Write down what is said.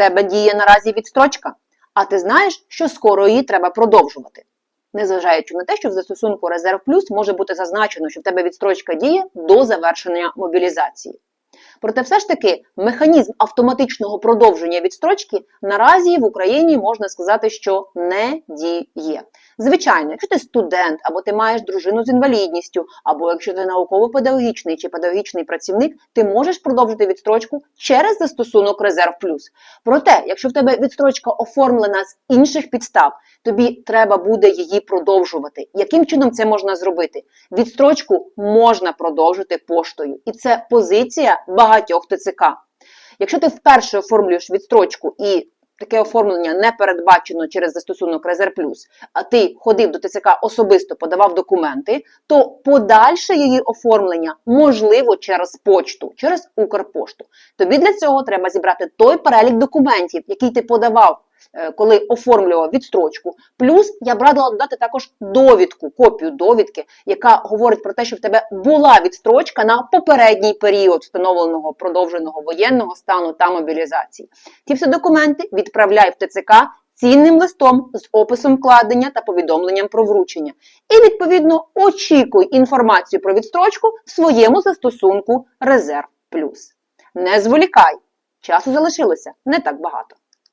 тебе діє наразі відстрочка, а ти знаєш, що скоро її треба продовжувати. Незважаючи на те, що в застосунку Резерв Плюс може бути зазначено, що в тебе відстрочка діє до завершення мобілізації. Проте, все ж таки, механізм автоматичного продовження відстрочки наразі в Україні можна сказати, що не діє. Звичайно, якщо ти студент, або ти маєш дружину з інвалідністю, або якщо ти науково-педагогічний чи педагогічний працівник, ти можеш продовжити відстрочку через застосунок Резерв Плюс. Проте, якщо в тебе відстрочка оформлена з інших підстав, тобі треба буде її продовжувати. Яким чином це можна зробити? Відстрочку можна продовжити поштою, і це позиція багатьох ТЦК. Якщо ти вперше оформлюєш відстрочку і таке оформлення не передбачено через застосунок Резерв Плюс, а ти ходив до ТЦК особисто подавав документи, то подальше її оформлення можливо через почту, через Укрпошту. Тобі для цього треба зібрати той перелік документів, який ти подавав. Е, Коли оформлював відстрочку, плюс я б радила додати також довідку, копію довідки, яка говорить про те, що в тебе була відстрочка на попередній період встановленого продовженого воєнного стану та мобілізації. Ті всі документи відправляй в ТЦК цінним листом з описом вкладення та повідомленням про вручення. І відповідно очікуй інформацію про відстрочку в своєму застосунку Резерв Плюс. Не зволікай, часу залишилося не так багато.